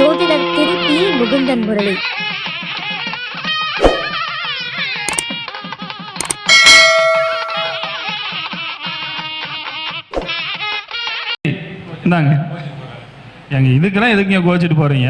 ஜோதிடர் திருப்பி முகுந்தன் முரளி. இந்தாங்க. எங்க இதுக்கெல்லாம் எதுக்குங்க கோச்சிட்டு போறீங்க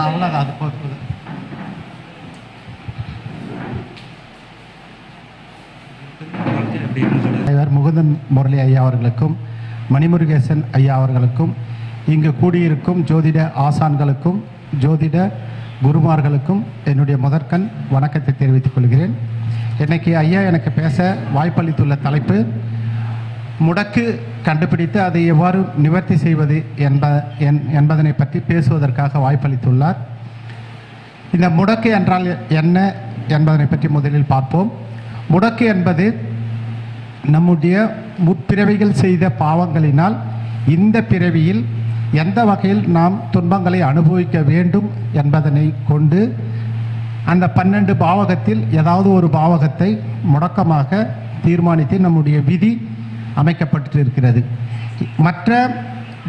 அவ்வளோதான் அது போதும் போதும். தலைவர் முகுந்தன் முரளி ஐயா அவர்களுக்கும் மணிமுருகேசன் ஐயா அவர்களுக்கும் இங்கு கூடியிருக்கும் ஜோதிட ஆசான்களுக்கும் ஜோதிட குருமார்களுக்கும் என்னுடைய முதற்கண் வணக்கத்தை தெரிவித்துக் கொள்கிறேன். இன்னைக்கு ஐயா எனக்கு பேச வாய்ப்பளித்துள்ள தலைப்பு முடக்கு கண்டுபிடித்து அதை எவ்வாறு நிவர்த்தி செய்வது என்ப என்- என்பதனை பற்றி பேசுவதற்காக வாய்ப்பளித்துள்ளார். இந்த முடக்கு என்றால் என்ன என்பதனை பற்றி முதலில் பார்ப்போம். முடக்கு என்பது நம்முடைய முற்பிறவிகள் செய்த பாவங்களினால் இந்த பிறவியில் எந்த வகையில் நாம் துன்பங்களை அனுபவிக்க வேண்டும் என்பதனை கொண்டு அந்த பன்னெண்டு பாவகத்தில் ஏதாவது ஒரு பாவகத்தை முடக்கமாக தீர்மானித்து நம்முடைய விதி அமைக்கப்பட்டிருக்கிறது. மற்ற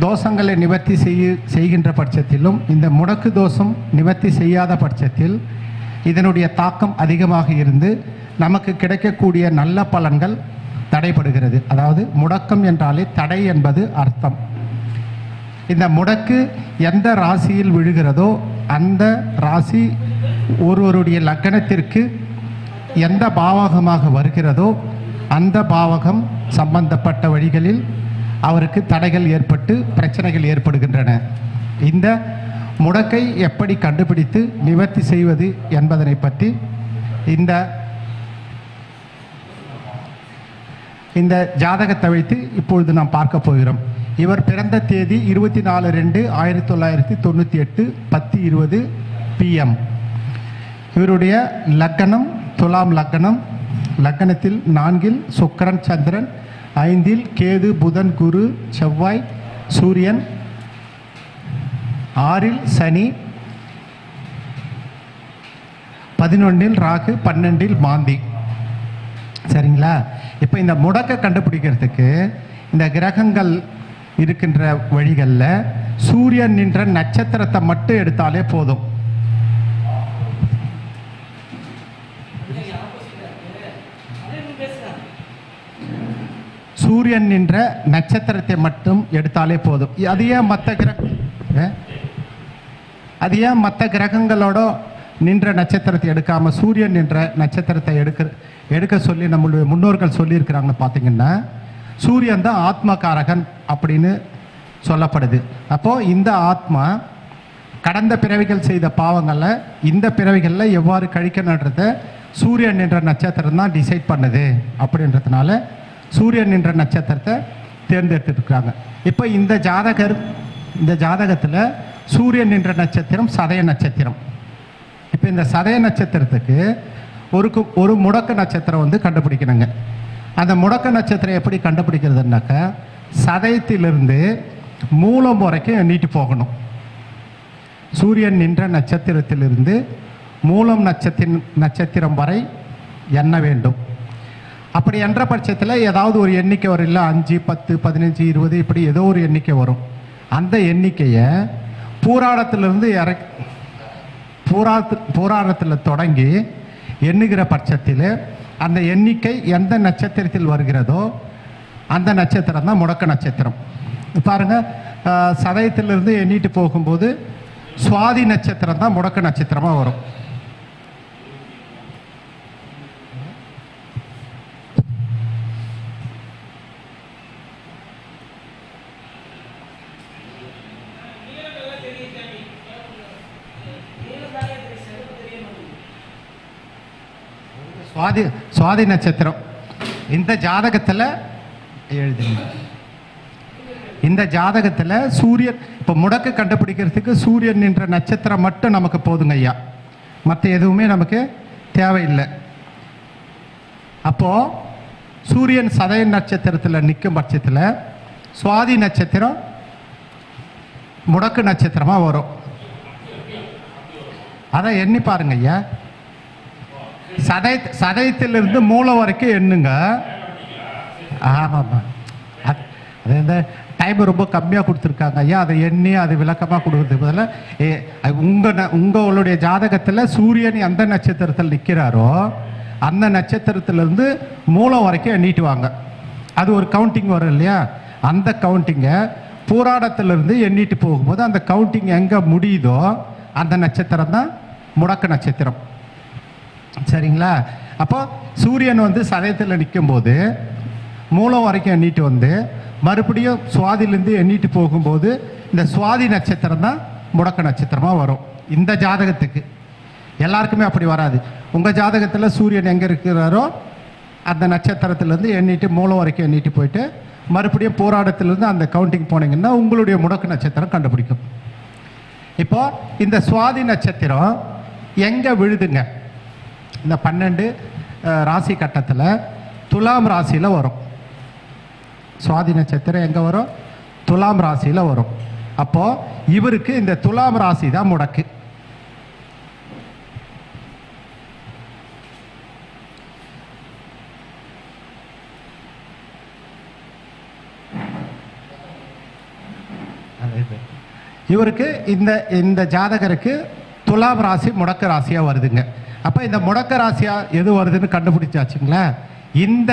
தோஷங்களை நிவர்த்தி செய்ய செய்கின்ற பட்சத்திலும் இந்த முடக்கு தோஷம் நிவர்த்தி செய்யாத பட்சத்தில் இதனுடைய தாக்கம் அதிகமாக இருந்து நமக்கு கிடைக்கக்கூடிய நல்ல பலன்கள் தடைபடுகிறது. அதாவது முடக்கம் என்றாலே தடை என்பது அர்த்தம். இந்த முடக்கு எந்த ராசியில் விழுகிறதோ அந்த ராசி ஒருவருடைய லக்கணத்திற்கு எந்த பாவகமாக வருகிறதோ அந்த பாவகம் சம்பந்தப்பட்ட வழிகளில் அவருக்கு தடைகள் ஏற்பட்டு பிரச்சனைகள் ஏற்படுகின்றன. இந்த முடக்கை எப்படி கண்டுபிடித்து நிவர்த்தி செய்வது என்பதனை பற்றி இந்த இந்த ஜாதகத்தை வைத்து இப்பொழுது நாம் பார்க்க போகிறோம். இவர் பிறந்த தேதி இருபத்தி நாலு ரெண்டு ஆயிரத்தி தொள்ளாயிரத்தி தொண்ணூற்றி எட்டு பத்து இருபது பிஎம் இவருடைய லக்கணம் துலாம் லக்கணம். லக்கணத்தில் நான்கில் சுக்கரன் சந்திரன் ஐந்தில் கேது புதன் குரு செவ்வாய் சூரியன் ஆறில் சனி பதினொன்றில் ராகு பன்னெண்டில் மாந்தி. சரிங்களா? இப்போ இந்த முடக்க கண்டுபிடிக்கிறதுக்கு இந்த கிரகங்கள் இருக்கின்ற வழிகளில் சூரியன் நின்ற நட்சத்திரத்தை மட்டும் எடுத்தாலே போதும். சூரியன் நின்ற நட்சத்திரத்தை மட்டும் எடுத்தாலே போதும். அது ஏன் மற்ற கிரக அது ஏன் மற்ற கிரகங்களோட நின்ற நட்சத்திரத்தை எடுக்காமல் சூரியன் நின்ற நட்சத்திரத்தை எடுக்க எடுக்க சொல்லி நம்மளுடைய முன்னோர்கள் சொல்லியிருக்கிறாங்கன்னு பார்த்தீங்கன்னா சூரியன் தான் ஆத்மகாரகன் அப்படின்னு சொல்லப்படுது. அப்போது இந்த ஆத்மா கடந்த பிறவிகள் செய்த பாவங்களை இந்த பிறவிகளில் எவ்வாறு கழிக்கணுன்றத சூரியன் என்ற நட்சத்திரம் தான் டிசைட் பண்ணுது அப்படின்றதுனால சூரியன் என்ற நட்சத்திரத்தை தேர்ந்தெடுத்துருக்காங்க இப்போ இந்த ஜாதகர் இந்த ஜாதகத்தில் சூரியன் என்ற நட்சத்திரம் சதய நட்சத்திரம். இப்போ இந்த சதய நட்சத்திரத்துக்கு ஒரு கு- ஒரு முடக்க நட்சத்திரம் வந்து கண்டுபிடிக்கணுங்க. அந்த முடக்க நட்சத்திரம் எப்படி கண்டுபிடிக்கிறதுனாக்கா சதயத்திலிருந்து மூலம் வரைக்கும் எண்ணிட்டு போகணும். சூரியன் நின்ற நட்சத்திரத்திலிருந்து மூலம் நட்சத்திர நட்சத்திரம் வரை எண்ண வேண்டும். அப்படி என்ற பட்சத்தில் ஏதாவது ஒரு எண்ணிக்கை வரும். இல்லை அஞ்சு பத்து பதினஞ்சு இருபது இப்படி ஏதோ ஒரு எண்ணிக்கை வரும். அந்த எண்ணிக்கையை பூராடத்திலிருந்து இறக் பூராத்து பூராடத்தில் தொடங்கி எண்ணுகிற பட்சத்தில் அந்த எண்ணிக்கை எந்த நட்சத்திரத்தில் வருகிறதோ அந்த நட்சத்திரம் தான் முடக்க நட்சத்திரம். பாருங்க சதயத்திலிருந்து எண்ணிட்டு போகும்போது சுவாதி நட்சத்திரம் தான் முடக்க நட்சத்திரமாக வரும். சுவாதி சுவாதி நட்சத்திரம். இந்த ஜாதகத்தில் எழுதுங்க. இந்த ஜாதகத்தில் சூரியன் இப்போ முடக்கு கண்டுபிடிக்கிறதுக்கு சூரியன் என்ற நட்சத்திரம் மட்டும் நமக்கு போதுங்க ஐயா. மற்ற எதுவுமே நமக்கு தேவையில்லை. அப்போது சூரியன் சதய நட்சத்திரத்தில் நிற்கும் பட்சத்தில் சுவாதி நட்சத்திரம் முடக்கு நட்சத்திரமாக வரும். அதை எண்ணி பாருங்க ஐயா. சதை சதயத்திலிருந்து மூளை வரைக்கும் எண்ணுங்க. ஆமாம்மா. அது இந்த டைம் ரொம்ப கம்மியாக கொடுத்துருக்காங்க. ஐயா அதை எண்ணி அது விளக்கமாக கொடுக்கறதுக்கு பதிலாக உங்கள் உங்களுடைய ஜாதகத்தில் சூரியன் எந்த நட்சத்திரத்தில் நிற்கிறாரோ அந்த நட்சத்திரத்திலேருந்து மூலம் வரைக்கும் எண்ணிட்டு வாங்க. அது ஒரு கவுண்டிங் வரும் இல்லையா? அந்த கவுண்டிங்கை பூராடத்திலிருந்து எண்ணிட்டு போகும்போது அந்த கவுண்டிங் எங்கே முடியுதோ அந்த நட்சத்திரம் தான் முடக்க நட்சத்திரம். சரிங்களா? அப்போ சூரியன் வந்து சதயத்தில் நிற்கும்போது மூலம் வரைக்கும் எண்ணிட்டு வந்து மறுபடியும் சுவாதிலேருந்து எண்ணிட்டு போகும்போது இந்த சுவாதி நட்சத்திரம் தான் முடக்க நட்சத்திரமாக வரும். இந்த ஜாதகத்துக்கு. எல்லாருக்குமே அப்படி வராது. உங்கள் ஜாதகத்தில் சூரியன் எங்கே இருக்கிறாரோ அந்த நட்சத்திரத்திலேருந்து எண்ணிட்டு மூலம் வரைக்கும் எண்ணிட்டு போயிட்டு மறுபடியும் போராட்டத்திலேருந்து அந்த கவுண்டிங் போனீங்கன்னா உங்களுடைய முடக்கு நட்சத்திரம் கண்டுபிடிக்கும். இப்போ இந்த சுவாதி நட்சத்திரம் எங்கே விழுதுங்க? இந்த பன்னெண்டு ராசி கட்டத்தில் துலாம் ராசியில் வரும். சுவாதி நட்சத்திரம் எங்கே வரும்? துலாம் ராசியில் வரும். அப்போது இவருக்கு இந்த துலாம் ராசி தான் முடக்கு. இவருக்கு இந்த இந்த ஜாதகருக்கு துலாம் ராசி முடக்க ராசியாக வருதுங்க. அப்போ இந்த முடக்க ராசியாக எது வருதுன்னு கண்டுபிடிச்சாச்சுங்களா? இந்த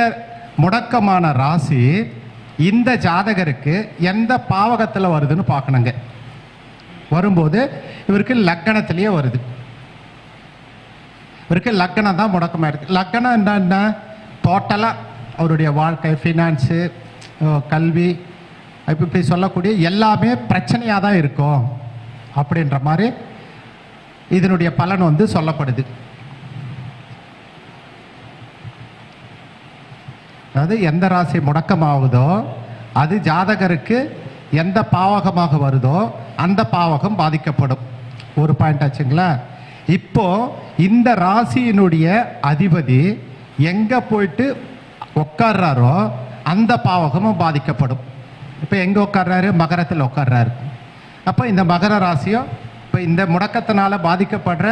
முடக்கமான ராசி இந்த ஜாதகருக்கு எந்த பாவகத்தில் வருதுன்னு பார்க்கணுங்க. வரும்போது இவருக்கு லக்கணத்திலேயே வருது. இவருக்கு லக்கணம் தான் முடக்கமாக இருக்குது லக்கணம் என்னென்ன டோட்டலாக அவருடைய வாழ்க்கை ஃபினான்ஸு கல்வி இப்போ இப்படி சொல்லக்கூடிய எல்லாமே பிரச்சனையாக தான் இருக்கும். அப்படின்ற மாதிரி இதனுடைய பலன் வந்து சொல்லப்படுது. அதாவது எந்த ராசி முடக்கமாகுதோ அது ஜாதகருக்கு எந்த பாவகமாக வருதோ அந்த பாவகம் பாதிக்கப்படும். ஒரு பாயிண்ட் ஆச்சுங்களா? இப்போ இந்த ராசியினுடைய அதிபதி எங்கே போயிட்டு உட்கார்றாரோ அந்த பாவகமும் பாதிக்கப்படும். இப்போ எங்கே உட்கார்றாரு? மகரத்தில் உட்கார்றாரு. அப்போ இந்த மகர ராசியும் இப்போ இந்த முடக்கத்தினால பாதிக்கப்படுற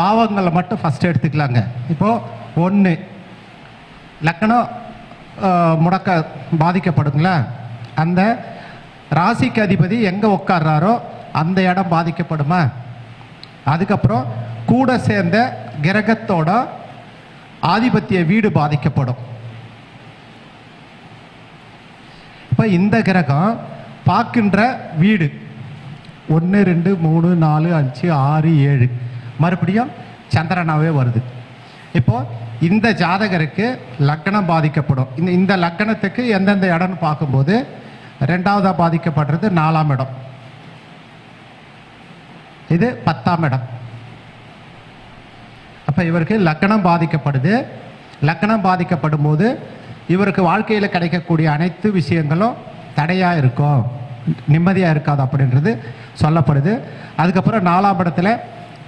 பாவங்களை மட்டும் ஃபஸ்ட் எடுத்துக்கலாங்க. இப்போது ஒன்று லக்கணம் முடக்க பாதிக்கப்படுங்களா? அந்த ராசிக்கு அதிபதி எங்கே உட்கார்றாரோ அந்த இடம் பாதிக்கப்படுமா? அதுக்கப்புறம் கூட சேர்ந்த கிரகத்தோட ஆதிபத்திய வீடு பாதிக்கப்படும். இப்போ இந்த கிரகம் பார்க்கின்ற வீடு. ஒன்று ரெண்டு மூணு நாலு அஞ்சு ஆறு ஏழு. மறுபடியும் சந்திரனாவே வருது. இப்போ இந்த ஜாதகருக்கு லக்னம் பாதிக்கப்படும். இந்த இந்த லக்னத்துக்கு எந்தெந்த இடம்னு பார்க்கும்போது ரெண்டாவதாக பாதிக்கப்படுறது நாலாம் இடம். இது பத்தாம் இடம். அப்போ இவருக்கு லக்னம் பாதிக்கப்படுது. லக்னம் பாதிக்கப்படும் போது இவருக்கு வாழ்க்கையில் கிடைக்கக்கூடிய அனைத்து விஷயங்களும் தடையாக இருக்கும். நிம்மதியாக இருக்காது அப்படின்றது சொல்லப்படுது. அதுக்கப்புறம் நாலாம் இடத்துல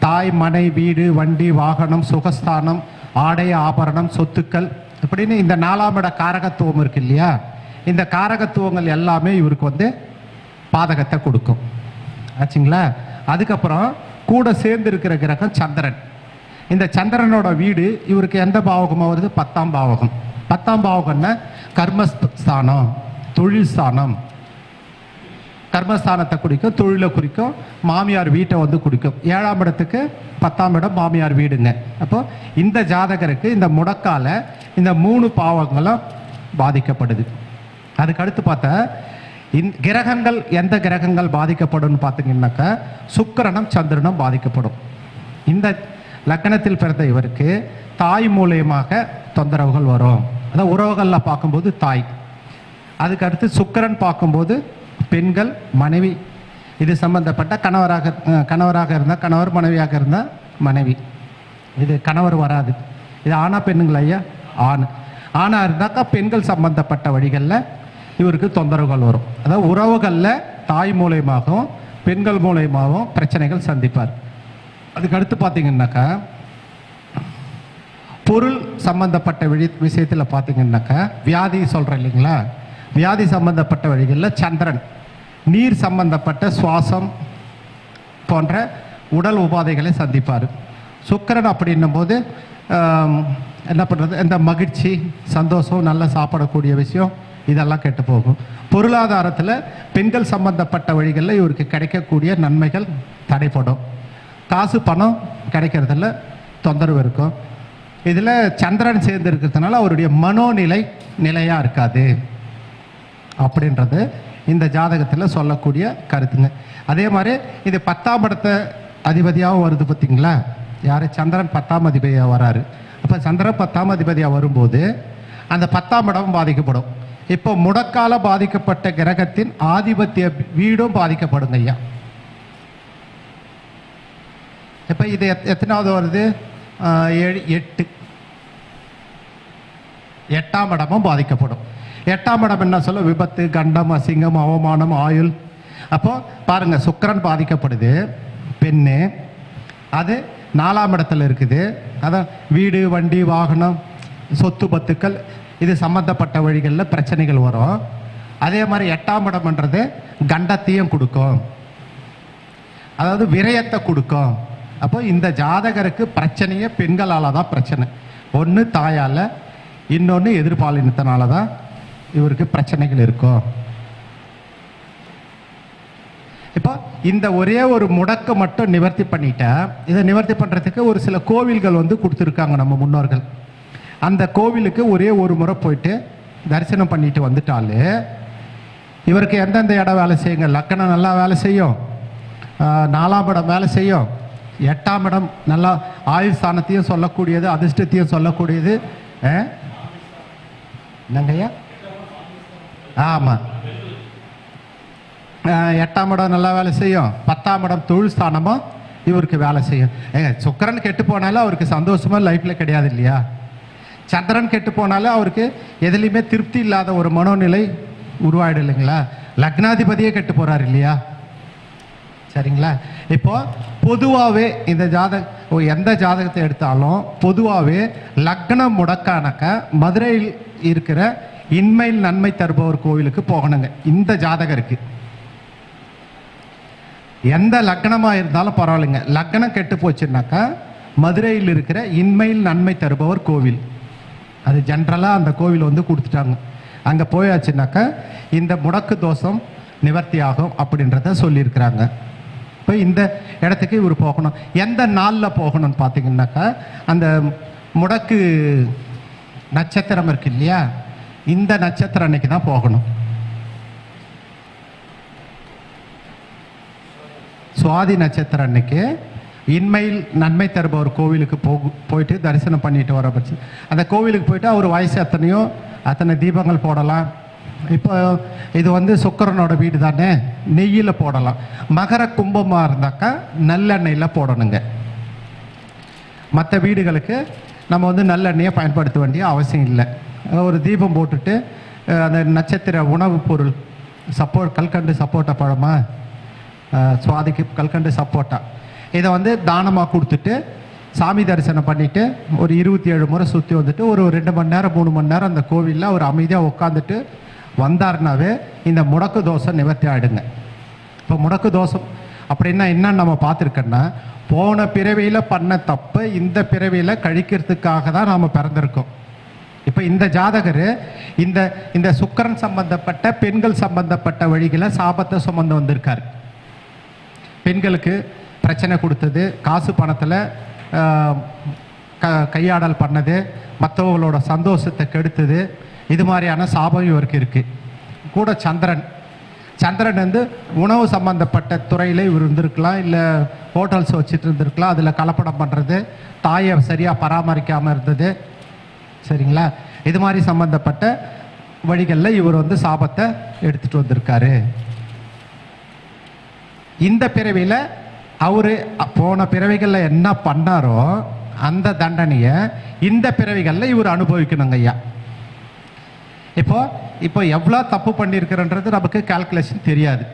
தாய் மனை வீடு வண்டி வாகனம் சுகஸ்தானம் ஆடை ஆபரணம் சொத்துக்கள். இப்படின்னு இந்த நாலாம் இட காரகத்துவம் இருக்கு இல்லையா? இந்த காரகத்துவங்கள் எல்லாமே இவருக்கு வந்து பாதகத்தை கொடுக்கும். ஆச்சுங்களா? அதுக்கப்புறம் கூட சேர்ந்து இருக்கிற கிரகம் சந்திரன். இந்த சந்திரனோட வீடு இவருக்கு எந்த பாவகமாக வருது? பத்தாம் பாவகம். பத்தாம் பாவகம்னா கர்மஸ்தானம் தொழில் ஸ்தானம். கர்மஸ்தானத்தை குறிக்கும் தொழிலை குறிக்கும் மாமியார் வீட்டை வந்து குறிக்கும் ஏழாம் இடத்துக்கு பத்தாம் இடம் மாமியார் வீடுங்க. அப்போ இந்த ஜாதகருக்கு இந்த முடக்கால இந்த மூணு பாவங்களும் பாதிக்கப்படுது. அதுக்கு அடுத்து பார்த்தா இந் கிரகங்கள் எந்த கிரகங்கள் பாதிக்கப்படும் பார்த்தீங்கன்னாக்கா சுக்கிரனும் சந்திரனும் பாதிக்கப்படும். இந்த லக்கணத்தில் பிறந்த இவருக்கு தாய் மூலியமாக தொந்தரவுகள் வரும். அதான் உறவுகளில் பார்க்கும்போது தாய். அதுக்கு அடுத்து சுக்கிரன் பார்க்கும்போது பெண்கள் மனைவி. இது சம்பந்தப்பட்ட கணவராக கணவராக இருந்தால் கணவர் மனைவியாக இருந்தால் மனைவி. இது கணவர் வராது. இது ஆணா பெண்ணுங்களா ஐயா? ஆண். ஆணாக இருந்தாக்கா பெண்கள் சம்பந்தப்பட்ட வழிகளில் இவருக்கு தொந்தரவுகள் வரும். அதாவது உறவுகளில் தாய் மூலியமாகவும் பெண்கள் மூலயமாகவும் பிரச்சனைகள் சந்திப்பார். அதுக்கு அடுத்து பார்த்தீங்கன்னாக்கா பொருள் சம்பந்தப்பட்ட விஷ விஷயத்தில் பார்த்தீங்கன்னாக்கா வியாதி சொல்கிறேன் இல்லைங்களா? வியாதி சம்பந்தப்பட்ட வழிகளில் சந்திரன். நீர் சம்பந்தப்பட்ட சுவாசம் போன்ற உடல் உபாதைகளை சந்திப்பார். சுக்கிரன் அப்படின்னும் போது என்ன பண்ணுறது இந்த மகிழ்ச்சி சந்தோஷம் நல்லா சாப்பிடக்கூடிய விஷயம் இதெல்லாம் கெட்டு போகும். பொருளாதாரத்தில் பெண்கள் சம்பந்தப்பட்ட வழிகளில் இவருக்கு கிடைக்கக்கூடிய நன்மைகள் தடைப்படும். காசு பணம் கிடைக்கிறதுல தொந்தரவு இருக்கும். இதில் சந்திரன் சேர்ந்து இருக்கிறதுனால அவருடைய மனோநிலை நிலையாக இருக்காது. அப்படின்றது இந்த ஜாதகத்தில் சொல்லக்கூடிய கருத்துங்க. அதே மாதிரி இது பத்தாம் படத்தை அதிபதியாகவும் வருது பார்த்தீங்களா யார்? சந்திரன் பத்தாம் அதிபதியாக வராரு. அப்போ சந்திரன் பத்தாம் அதிபதியாக வரும்போது அந்த பத்தாம் இடம் பாதிக்கப்படும். இப்போ முடக்கால பாதிக்கப்பட்ட கிரகத்தின் ஆதிபத்திய வீடும் பாதிக்கப்படுங்க ஐயா. இப்போ இது எத் எத்தனாவது வருது? ஏழு எட்டு. எட்டாம் இடமும் பாதிக்கப்படும். எட்டாம் இடம் என்ன சொல்ல? விபத்து கண்டம் அசிங்கம் அவமானம் ஆயுள். அப்போது பாருங்கள் சுக்கிரன் பாதிக்கப்படுது. பெண்ணு. அது நாலாம் இடத்துல இருக்குது. அதான் வீடு வண்டி வாகனம் சொத்து பத்துக்கள். இது சம்மந்தப்பட்ட வழிகளில் பிரச்சனைகள் வரும். அதே மாதிரி எட்டாம் இடம்ன்றது கண்டத்தையும் கொடுக்கும். அதாவது விரயத்தை கொடுக்கும். அப்போ இந்த ஜாதகருக்கு பிரச்சனையே பெண்களால் தான் பிரச்சனை. ஒன்று தாயால் இன்னொன்று எதிர்பாலினத்தினால தான் இவருக்கு பிரச்சனைகள் இருக்கும். இப்போ இந்த ஒரே ஒரு முடக்க மட்டும் நிவர்த்தி பண்ணிட்டா இதை நிவர்த்தி பண்ணுறதுக்கு ஒரு சில கோவில்கள் வந்து கொடுத்துருக்காங்க நம்ம முன்னோர்கள். அந்த கோவிலுக்கு ஒரே ஒரு முறை போயிட்டு தரிசனம் பண்ணிட்டு வந்துட்டாலே இவருக்கு எந்தெந்த இடம் வேலை செய்யுங்க? லக்கணம் நல்லா வேலை செய்யும். நாலாம் இடம் வேலை செய்யும். எட்டாம் இடம் நல்லா ஆயுள் ஸ்தானத்தையும் சொல்லக்கூடியது அதிர்ஷ்டத்தையும் சொல்லக்கூடியது ஆ? என்னங்கய்யா? ஆமாம் எட்டாம் இடம் நல்லா வேலை செய்யும். பத்தாம் இடம் தொழில் ஸ்தானமும் இவருக்கு வேலை செய்யும். ஏங்க சுக்கரன் கெட்டு போனாலும் அவருக்கு சந்தோஷமா லைஃப்பில் கிடையாது இல்லையா? சந்திரன் கெட்டு போனாலும் அவருக்கு எதுலேயுமே திருப்தி இல்லாத ஒரு மனோநிலை உருவாயிடும் இல்லைங்களா? லக்னாதிபதியே கெட்டு போகிறார் இல்லையா? சரிங்களா? இப்போது பொதுவாகவே இந்த ஜாதக எந்த ஜாதகத்தை எடுத்தாலும் பொதுவாகவே லக்னம் முடக்கானக்க மதுரையில் இருக்கிற இன்மையில் நன்மை தருபவர் கோவிலுக்கு போகணுங்க. இந்த ஜாதகருக்கு எந்த லக்னமாக இருந்தாலும் பரவாயில்லைங்க. லக்னம் கெட்டு போச்சுன்னாக்கா மதுரையில் இருக்கிற இன்மையில் நன்மை தருபவர் கோவில். அது ஜென்ரலாக அந்த கோவில் வந்து கொடுத்துட்டாங்க. அங்கே போயாச்சுனாக்கா இந்த முடக்கு தோஷம் நிவர்த்தி ஆகும் அப்படின்றத சொல்லியிருக்கிறாங்க. இப்போ இந்த இடத்துக்கு இவர் போகணும். எந்த நாளில் போகணும்னு பார்த்தீங்கன்னாக்கா அந்த முடக்கு நட்சத்திரம் இருக்கு இல்லையா? இந்த நட்சத்திரம் அன்னைக்கு தான் போகணும். சுவாதி நட்சத்திரம் அன்னைக்கு இன்மையில் நன்மை தருபவர் கோவிலுக்கு போகு போயிட்டு தரிசனம் பண்ணிட்டு வர பட்ச அந்த கோவிலுக்கு போயிட்டு அவர் வயசு எத்தனையோ அத்தனை தீபங்கள் போடலாம். இப்போ இது வந்து சுக்கரனோட வீடு தானே நெய்யில் போடலாம். மகர கும்பமாக இருந்தாக்கா நல்லெண்ணெயில் போடணுங்க. மற்ற வீடுகளுக்கு நம்ம வந்து நல்லெண்ணெயை பயன்படுத்த வேண்டிய அவசியம் இல்லை. ஒரு தீபம் போட்டுட்டு அந்த நட்சத்திர உணவுப் பொருள் சப்போ கல்கண்டு சப்போட்டா பழமா? சுவாதிக்கு கல்கண்டு சப்போட்டா. இதை வந்து தானமாக கொடுத்துட்டு சாமி தரிசனம் பண்ணிட்டு ஒரு இருபத்தி ஏழு முறை சுற்றி வந்துட்டு ஒரு ரெண்டு மணி நேரம் மூணு மணி நேரம் அந்த கோவிலில் ஒரு அமைதியாக உட்காந்துட்டு வந்தாருனாவே இந்த முடக்கு தோசை நிவர்த்தி ஆகிடுங்க இப்போ முடக்கு தோசை அப்படின்னா என்னன்னு நம்ம பார்த்துருக்கோன்னா போன பிறவியில் பண்ண தப்பு இந்த பிறவியில் கழிக்கிறதுக்காக தான் நாம் பிறந்திருக்கோம். இப்போ இந்த ஜாதகர் இந்த இந்த சுக்கிரன் சம்பந்தப்பட்ட பெண்கள் சம்பந்தப்பட்ட வழிகளை சாபத்தை சுமந்து வந்திருக்கார். பெண்களுக்கு பிரச்சனை கொடுத்தது காசு பணத்தில் க கையாடல் பண்ணது மற்றவங்களோட சந்தோஷத்தை கெடுத்தது இது மாதிரியான சாபம் இவருக்கு இருக்குது கூட சந்திரன். சந்திரன் வந்து உணவு சம்பந்தப்பட்ட துறையில் இவர் இருந்திருக்கலாம் இல்லை ஹோட்டல்ஸ் வச்சுட்டு இருந்திருக்கலாம் அதில் கலப்படம் பண்ணுறது தாயை சரியாக பராமரிக்காமல் இருந்தது சரிங்களா? இது மாதிரி சம்பந்தப்பட்ட வழிகளில் இவர் வந்து சாபத்தை எடுத்துகிட்டு வந்திருக்காரு. இந்த பிறவியில் அவர் போன பிறவிகளில் என்ன பண்ணாரோ அந்த தண்டனையை இந்த பிறவிகளில் இவர் அனுபவிக்கணுங்க ஐயா. இப்போ இப்போ எவ்வளோ தப்பு பண்ணியிருக்கிறன்றது நமக்கு கால்குலேஷன் தெரியாது.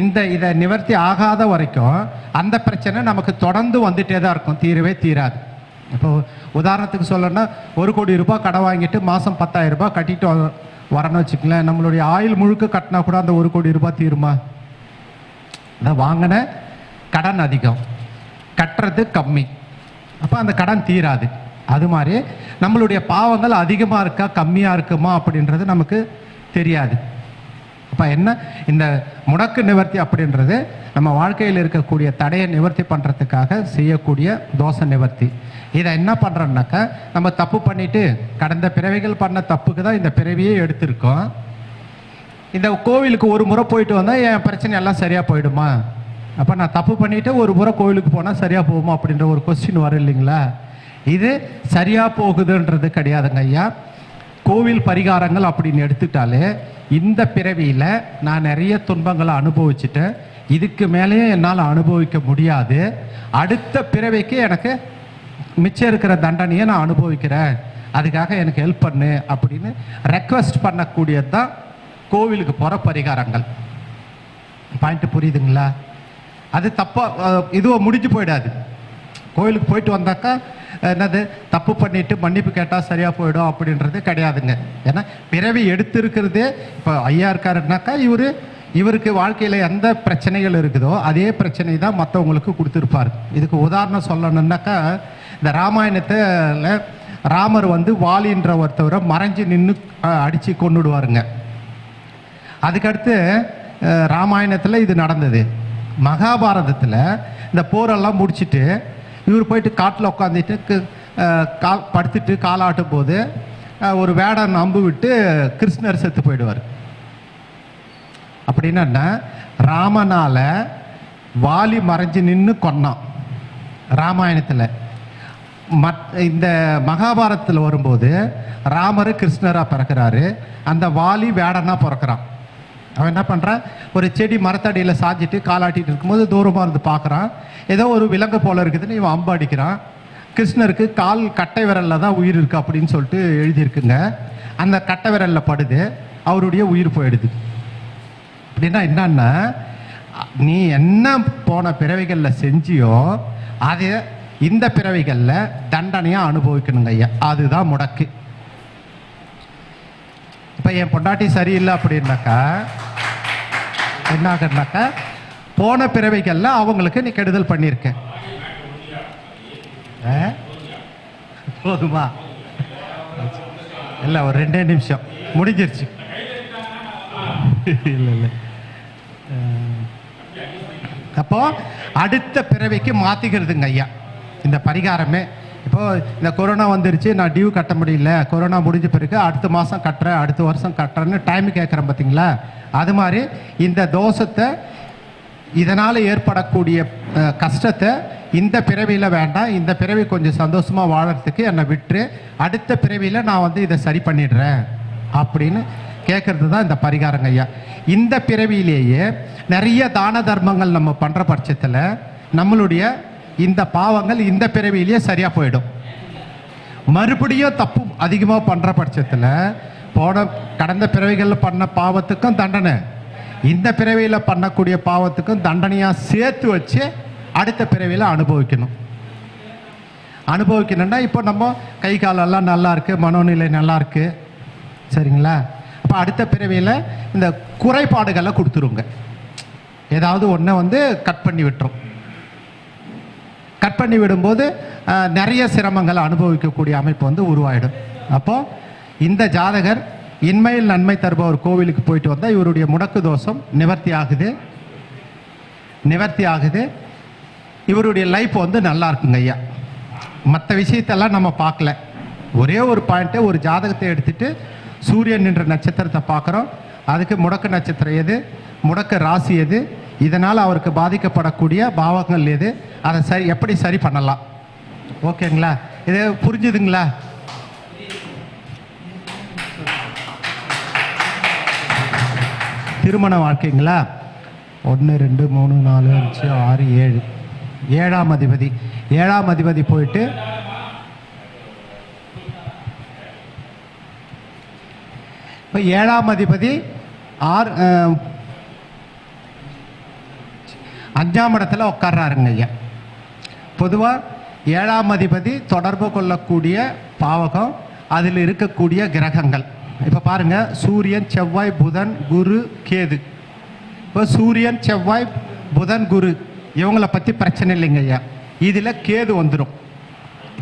இந்த இதை நிவர்த்தி ஆகாத வரைக்கும் அந்த பிரச்சனை நமக்கு தொடர்ந்து வந்துட்டே தான் இருக்கும் தீரவே தீராது. இப்போ உதாரணத்துக்கு சொல்லணும்னா ஒரு கோடி ரூபாய் கடன் வாங்கிட்டு மாதம் பத்தாயிரம் ரூபாய் கட்டிட்டு வர- வரணும்னு வச்சுக்கங்களேன் நம்மளுடைய ஆயுள் முழுக்க கட்டினா கூட அந்த ஒரு கோடி ரூபாய் தீருமா? அதான் வாங்கின கடன் அதிகம். கட்டுறது கம்மி. அப்போ அந்த கடன் தீராது. அது மாதிரி நம்மளுடைய பாவங்கள் அதிகமாக இருக்கா கம்மியாக இருக்குமா அப்படின்றது நமக்கு தெரியாது. அப்போ என்ன? இந்த முடக்கு நிவர்த்தி அப்படின்றது நம்ம வாழ்க்கையில் இருக்கக்கூடிய தடையை நிவர்த்தி பண்ணுறதுக்காக செய்யக்கூடிய தோஷ நிவர்த்தி. இதை என்ன பண்ணுறோம்னாக்கா நம்ம தப்பு பண்ணிவிட்டு கடந்த பிறவிகள் பண்ண தப்புக்கு தான் இந்த பிறவியே எடுத்திருக்கோம். இந்த கோவிலுக்கு ஒரு முறை போயிட்டு வந்தால் என் பிரச்சனை எல்லாம் சரியாக போயிடுமா? அப்போ நான் தப்பு பண்ணிவிட்டு ஒரு முறை கோவிலுக்கு போனால் சரியாக போகுமா அப்படின்ற ஒரு கொஸ்டின் வரும் இல்லைங்களா? இது சரியாக போகுதுன்றது கிடையாதுங்க ஐயா. கோவில் பரிகாரங்கள் அப்படின்னு எடுத்துட்டாலே இந்த பிறவியில் நான் நிறைய துன்பங்களை அனுபவிச்சுட்டேன். இதுக்கு மேலேயே என்னால் அனுபவிக்க முடியாது. அடுத்த பிறவிக்கு எனக்கு மிச்சம் இருக்கிற தண்டனையை நான் அனுபவிக்கிறேன். அதுக்காக எனக்கு ஹெல்ப் பண்ணு அப்படின்னு ரெக்வஸ்ட் பண்ணக்கூடியது தான் கோவிலுக்கு போகிற பரிகாரங்கள். பாயிண்ட் புரியுதுங்களா? அது தப்பாக இதுவோ முடிஞ்சு போயிடாது. கோயிலுக்கு போயிட்டு வந்தாக்கா என்னது தப்பு பண்ணிட்டு மன்னிப்பு கேட்டால் சரியாக போயிடும் அப்படின்றது கிடையாதுங்க. ஏன்னா பிறவி எடுத்திருக்கிறதே இப்போ ஐயா இருக்காருனாக்கா இவர் இவருக்கு வாழ்க்கையில் எந்த பிரச்சனைகள் இருக்குதோ அதே பிரச்சனை தான் மற்றவங்களுக்கு கொடுத்துருப்பார். இதுக்கு உதாரணம் சொல்லணுன்னாக்கா இந்த ராமாயணத்தில் ராமர் வந்து வாலின்ற ஒருத்தவரை மறைஞ்சு நின்று அடித்து கொண்டுடுவாருங்க அதுக்கடுத்து ராமாயணத்தில் இது நடந்தது. மகாபாரதத்தில் இந்த போரெல்லாம் முடிச்சிட்டு இவர் போயிட்டு காட்டில் உட்காந்துட்டு கா கால் படுத்துட்டு காலாட்டும் போது ஒரு வேடன் நம்பு விட்டு கிருஷ்ணர் செத்து போயிடுவார். அப்படின்னா ராமனால் வாலி மறைஞ்சு நின்று கொன்னான். ராமாயணத்தில். மத் இந்த மகாபாரதத்தில் வரும்போது ராமர் கிருஷ்ணராக பிறக்கிறாரு. அந்த வாலி வேடனாக பிறக்கிறான். அவன் என்ன பண்ணுறான் ஒரு செடி மரத்தடியில் சாஞ்சிட்டு காலாட்டிகிட்டு இருக்கும்போது தூரமாக இருந்து பார்க்குறான் ஏதோ ஒரு விலங்கு போல இருக்குதுன்னு இவன் அம்பு அடிக்கிறான். கிருஷ்ணருக்கு கால் கட்டை விரலில் தான் உயிர் இருக்குது அப்படின்னு சொல்லிட்டு எழுதியிருக்குங்க. அந்த கட்டை விரலில் படுது. அவருடைய உயிர் போயிடுது. அப்படின்னா என்னன்னா நீ என்ன போன பிறவிகளில் செஞ்சியோ அதை இந்த பிறவிகளில் தண்டனையாக அனுபவிக்கணுங்க ஐயா. அதுதான் முடக்கு. இப்போ என் பொண்டாட்டி சரியில்லை அப்படின்னாக்கா என்னாகனாக்கா போன பிறவிகளில் அவங்களுக்கு நீ கெடுதல் பண்ணியிருக்க ஆ? போதுமா? இல்லை ஒரு ரெண்டே நிமிஷம். முடிஞ்சிருச்சு. இல்லை இல்லை. அப்போ அடுத்த பிறவிக்கு மாற்றிக்கிறதுங்க ஐயா. இந்த பரிகாரமே இப்போ இந்த கொரோனா வந்துருச்சு நான் டியூ கட்ட முடியல. கொரோனா முடிஞ்ச பிறகு அடுத்த மாதம் கட்டுறேன் அடுத்த வருஷம் கட்டுறேன்னு டைம் கேட்குறேன் பார்த்தீங்களா அது மாதிரி இந்த தோஷத்தை இதனால் ஏற்படக்கூடிய கஷ்டத்தை இந்த பிறவியில் வேண்டாம். இந்த பிறவி கொஞ்சம் சந்தோஷமாக வாழறதுக்கு என்னை விட்டுரு. அடுத்த பிறவியில் நான் வந்து இதை சரி பண்ணிடுறேன் அப்படின்னு கேட்கறது தான் இந்த பரிகாரங்க ஐயா. இந்த பிறவியிலேயே நிறைய தான தர்மங்கள் நம்ம பண்ணுற பட்சத்தில் நம்மளுடைய இந்த பாவங்கள் இந்த பிறவியிலேயே சரியாக போயிடும். மறுபடியும் தப்பு அதிகமாக பண்ணுற பட்சத்தில் போன கடந்த பிறவிகளில் பண்ண பாவத்துக்கும் தண்டனை. இந்த பிறவியில் பண்ணக்கூடிய பாவத்துக்கும் தண்டனையாக சேர்த்து வச்சு அடுத்த பிறவியில் அனுபவிக்கணும். அனுபவிக்கணும்னா இப்போ நம்ம கை காலெல்லாம் நல்லா இருக்குது மனோநிலை நல்லா இருக்குது சரிங்களா? அப்போ அடுத்த பிறவியில் இந்த குறைபாடுகளை கொடுத்துருங்க. ஏதாவது ஒன்றை வந்து கட் பண்ணி விட்டுரும். கட் பண்ணி விடும்போது நிறைய சிரமங்களை அனுபவிக்கக்கூடிய அமைப்பு வந்து உருவாயிடும். அப்போது இந்த ஜாதகர் இன்மையில் நன்மை தருபவர் கோவிலுக்கு போயிட்டு வந்தால் இவருடைய முடக்கு தோஷம் நிவர்த்தி ஆகுது. நிவர்த்தி ஆகுது. இவருடைய லைஃப் வந்து நல்லா இருக்குங்க ஐயா. மற்ற விஷயத்தெல்லாம் நம்ம பார்க்கல. ஒரே ஒரு பாயிண்ட்டு ஒரு ஜாதகத்தை எடுத்துட்டு சூரியன் என்ற நட்சத்திரத்தை பார்க்குறோம். அதுக்கு முடக்கு நட்சத்திரம் எது? முடக்கு ராசி எது? இதனால் அவருக்கு பாதிக்கப்படக்கூடிய பாவங்கள் எது? அதை சரி எப்படி சரி பண்ணலாம்? ஓகேங்களா? இது புரிஞ்சுதுங்களா? திருமண வாழ்க்கைங்களா? ஒன்று ரெண்டு மூணு நாலு அஞ்சு ஆறு ஏழு. ஏழாம் அதிபதி. ஏழாம் அதிபதி போயிட்டு இப்போ ஏழாம் அதிபதி ஆறு அஞ்சாம் இடத்துல உட்கார்றாருங்க ஐயா. பொதுவாக ஏழாம் அதிபதி தொடர்பு கொள்ளக்கூடிய பாவகம் அதில் இருக்கக்கூடிய கிரகங்கள். இப்போ பாருங்க சூரியன் செவ்வாய் புதன் குரு கேது. இப்போ சூரியன் செவ்வாய் புதன் குரு இவங்கள பற்றி பிரச்சனை இல்லைங்க ஐயா. இதில் கேது வந்துடும்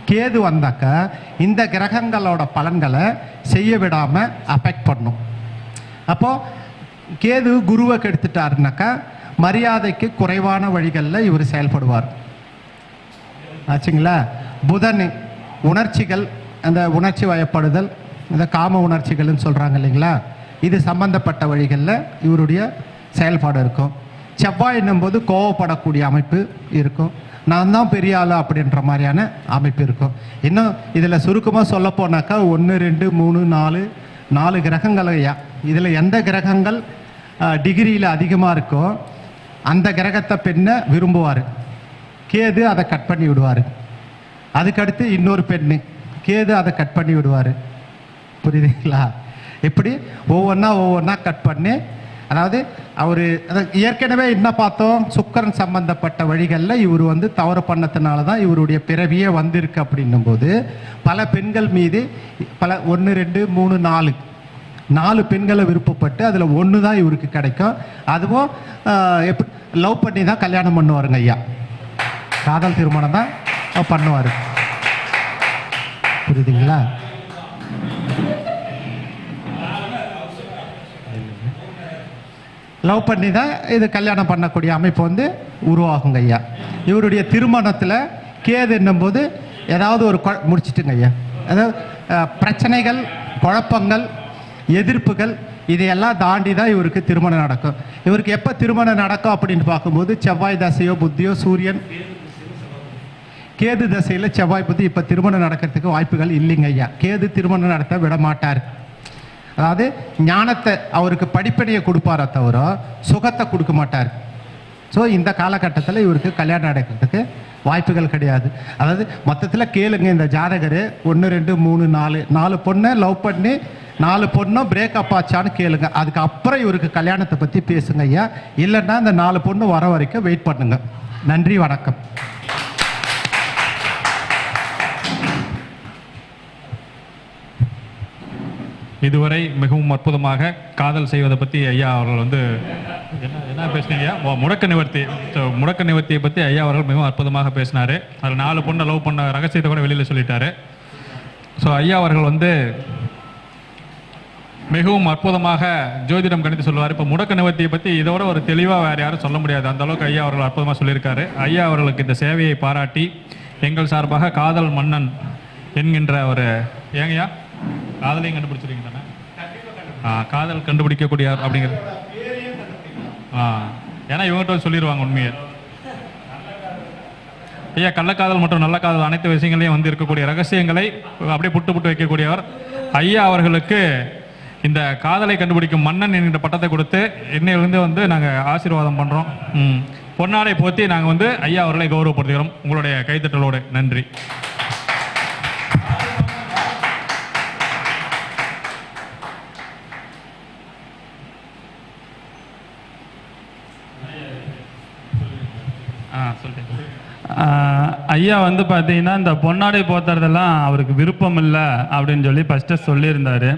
கேது வந்தாக்கா இந்த கிரகங்களோட பலன்களை செய்ய விடாமல் அஃபெக்ட் பண்ணும். அப்போது கேது குருவை கெடுத்துட்டாருனாக்கா மரியாதைக்கு குறைவான வழிகளில் இவர் செயல்படுவார். ஆச்சுங்களா? புதன் உணர்ச்சிகள் அந்த உணர்ச்சி வயப்படுதல் இந்த காம உணர்ச்சிகள்னு சொல்கிறாங்க இல்லைங்களா? இது சம்பந்தப்பட்ட வழிகளில் இவருடைய செயல்பாடு இருக்கும். செவ்வாய் என்னும்போது கோவப்படக்கூடிய அமைப்பு இருக்கும். நான் தான் பெரிய ஆள் அப்படின்ற மாதிரியான அமைப்பு இருக்கும். இன்னும் இதில் சுருக்கமாக சொல்ல போனாக்கா ஒன்று ரெண்டு மூணு நாலு நாலு கிரகங்கள் ஐயா. இதில் எந்த கிரகங்கள் டிகிரியில் அதிகமாக இருக்கோ அந்த கிரகத்தை பெண்ணை விரும்புவார். கேது அதை கட் பண்ணி விடுவார். அதுக்கடுத்து இன்னொரு பெண்ணு கேது அதை கட் பண்ணி விடுவார். புரியுதுங்களா? இப்படி ஒவ்வொன்றா ஒவ்வொன்றா கட் பண்ணி அதாவது அவர் ஏற்கனவே என்ன பார்த்தோம்? சுக்கரன் சம்பந்தப்பட்ட வழிகளில் இவர் வந்து தவறு பண்ணதுனால தான் இவருடைய பிறவியே வந்திருக்கு அப்படின்னும் போது பல பெண்கள் மீது பல ஒன்று ரெண்டு மூணு நாலு நாலு பெண்களை விருப்பப்பட்டு அதில் ஒன்று தான் இவருக்கு கிடைக்கும். அதுவும் எப்படி லவ் பண்ணி தான் கல்யாணம் பண்ணுவாருங்க ஐயா. காதல் திருமணம் தான் பண்ணுவார். புரியுதுங்களா? லவ் பண்ணி தான் இது கல்யாணம் பண்ணக்கூடிய அமைப்பு வந்து உருவாகுங்க ஐயா. இவருடைய திருமணத்தில் கேது என்னும்போது ஏதாவது ஒரு கொ முடிச்சிட்டுங்க ஐயா. அதாவது பிரச்சனைகள் குழப்பங்கள் எதிர்ப்புகள் இதையெல்லாம் தாண்டி தான் இவருக்கு திருமணம் நடக்கும். இவருக்கு எப்போ திருமணம் நடக்கும் அப்படின்னு பார்க்கும்போது செவ்வாய் தசையோ புத்தியோ சூரியன் கேது தசையில் செவ்வாய் புத்தி இப்போ திருமணம் நடக்கிறதுக்கு வாய்ப்புகள் இல்லைங்க ஐயா. கேது திருமணம் நடத்த விட மாட்டார். அதாவது ஞானத்தை அவருக்கு படிப்படியை கொடுப்பாரே தவிர சுகத்தை கொடுக்க மாட்டார். ஸோ இந்த காலகட்டத்தில் இவருக்கு கல்யாணம் நடக்கிறதுக்கு வாய்ப்புகள் கிடையாது. அதாவது மொத்தத்தில் கேளுங்க இந்த ஜாதகர் ஒன்று ரெண்டு மூணு நாலு நாலு பொண்ணை லவ் பண்ணி நாலு பொண்ணும் பிரேக்கப் ஆச்சான்னு கேளுங்க. அதுக்கு அப்புறம் இவருக்கு கல்யாணத்தை பற்றி பேசுங்க ஐயா. இல்லைன்னா இந்த நாலு பொண்ணு வர வரைக்கும் வெயிட் பண்ணுங்க. நன்றி வணக்கம். இதுவரை மிகவும் அற்புதமாக காதல் செய்வதை பற்றி ஐயா அவர்கள் வந்து என்ன என்ன பேசினீங்க முடக்க நிவர்த்தி. முடக்க நிவர்த்தியை பற்றி ஐயா அவர்கள் மிகவும் அற்புதமாக பேசினார். அதில் நாலு பொண்ணை லவ் பண்ண ரகசியத்தை கூட வெளியில் சொல்லிட்டாரு. ஸோ ஐயா அவர்கள் வந்து மிகவும் அற்புதமாக ஜோதிடம் கணித்து சொல்லுவார். இப்போ முடக்க நிவர்த்தியை பற்றி இதோட ஒரு தெளிவாக வேறு யாரும் சொல்ல முடியாது. அந்த அளவுக்கு ஐயா அவர்கள் அற்புதமாக சொல்லியிருக்காரு. ஐயா அவர்களுக்கு இந்த சேவையை பாராட்டி எங்கள் சார்பாக காதல் மன்னன் என்கின்ற ஒரு ஏங்கய்யா காதலையும் கண்டுபிடிச்சிருக்கீங்க தானே? ஆ காதல் கண்டுபிடிக்கக்கூடிய அப்படிங்கிறது? ஆ ஏன்னா இவங்ககிட்ட சொல்லிடுவாங்க உண்மையை. ஐயா கள்ளக்காதல் மற்றும் நல்ல காதல் அனைத்து விஷயங்களையும் வந்து இருக்கக்கூடிய ரகசியங்களை அப்படியே புட்டு புட்டு வைக்கக்கூடியவர் ஐயா அவர்களுக்கு இந்த காதலை கண்டுபிடிக்கும் மன்னன் என்கிற பட்டத்தை கொடுத்து இன்னையிலிருந்து வந்து நாங்கள் ஆசீர்வாதம் பண்ணுறோம் ம். பொன்னாடை போத்தி நாங்கள் வந்து ஐயா அவர்களை கௌரவப்படுத்துகிறோம். உங்களுடைய கைத்தட்டலோடு நன்றி. ஐயா வந்து பார்த்தீங்கன்னா இந்த பொன்னாடை போத்துறதெல்லாம் அவருக்கு விருப்பம் இல்லை அப்படின்னு சொல்லி ஃபஸ்ட்டு சொல்லியிருந்தாரு.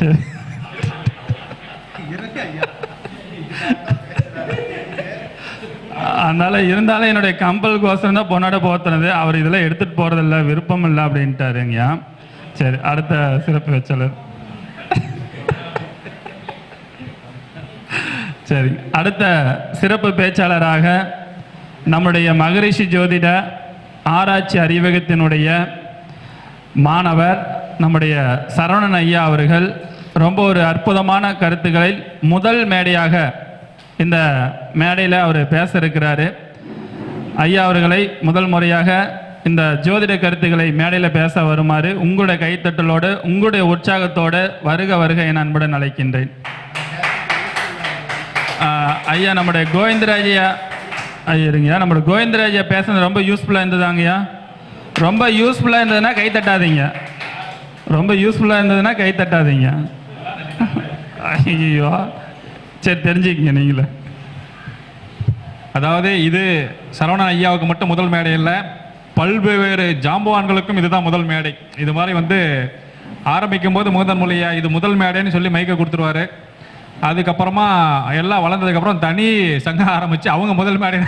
சரி அதனால இருந்தாலும் என்னுடைய கம்பல் கோசம் தான் பொண்ணோட போத்துனது. அவர் இதெல்லாம் எடுத்துட்டு போறதில்ல விருப்பம் இல்லை அப்படின்ட்டாருங்கய்யா சரி அடுத்த சிறப்பு வச்சலர். சரி அடுத்த சிறப்பு பேச்சாளராக நம்முடைய மகரிஷி ஜோதிட ஆராய்ச்சி அறிவகத்தினுடைய மாணவர் நம்முடைய சரவணன் ஐயா அவர்கள் ரொம்ப ஒரு அற்புதமான கருத்துக்களை முதல் மேடையாக இந்த மேடையில் அவர் பேச இருக்கிறாரு ஐயா அவர்களை முதல் முறையாக இந்த ஜோதிட கருத்துக்களை மேடையில் பேச வருமாறு உங்களுடைய கைத்தட்டலோடு உங்களுடைய உற்சாகத்தோடு வருக வருக என அன்புடன் அழைக்கின்றேன். ஐயா நம்முடைய கோவிந்தராஜையா ஐயா இருங்கய்யா. நம்மளோட கோவிந்தராஜா பேசுனது ரொம்ப யூஸ்ஃபுல்லாக இருந்ததாங்கய்யா. ரொம்ப யூஸ்ஃபுல்லாக இருந்ததுன்னா கை தட்டாதீங்க ரொம்ப யூஸ்ஃபுல்லாக இருந்ததுன்னா கை தட்டாதீங்க. ஐயோ சரி தெரிஞ்சுக்கிங்க நீங்களே. அதாவது இது சரவணன் ஐயாவுக்கு மட்டும் முதல் மேடை இல்லை பல்வேறு ஜாம்பவான்களுக்கும் இதுதான் முதல் மேடை. இது மாதிரி வந்து ஆரம்பிக்கும் போது முகந்தன் மொழியா இது முதல் மேடைன்னு சொல்லி மைக்கை கொடுத்துருவாரு. அதுக்கப்புறமா எல்லாம் வளர்ந்ததுக்கப்புறம் தனி சங்கம் ஆரம்பித்து அவங்க முதல் மேடை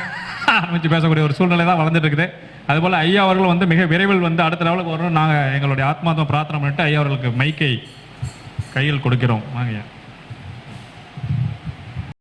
ஆரம்பித்து பேசக்கூடிய ஒரு சூழ்நிலை தான் வளர்ந்துட்டு இருக்குது. அதுபோல் ஐயா அவர்கள் வந்து மிக விரைவில் வந்து அடுத்த லெவலுக்கு வரணும் நாங்கள் எங்களுடைய ஆத்மாத்மா பிரார்த்தனை பண்ணிட்டு ஐயா அவர்களுக்கு மைக்கை கையில் கொடுக்கிறோம். வாங்கய்யா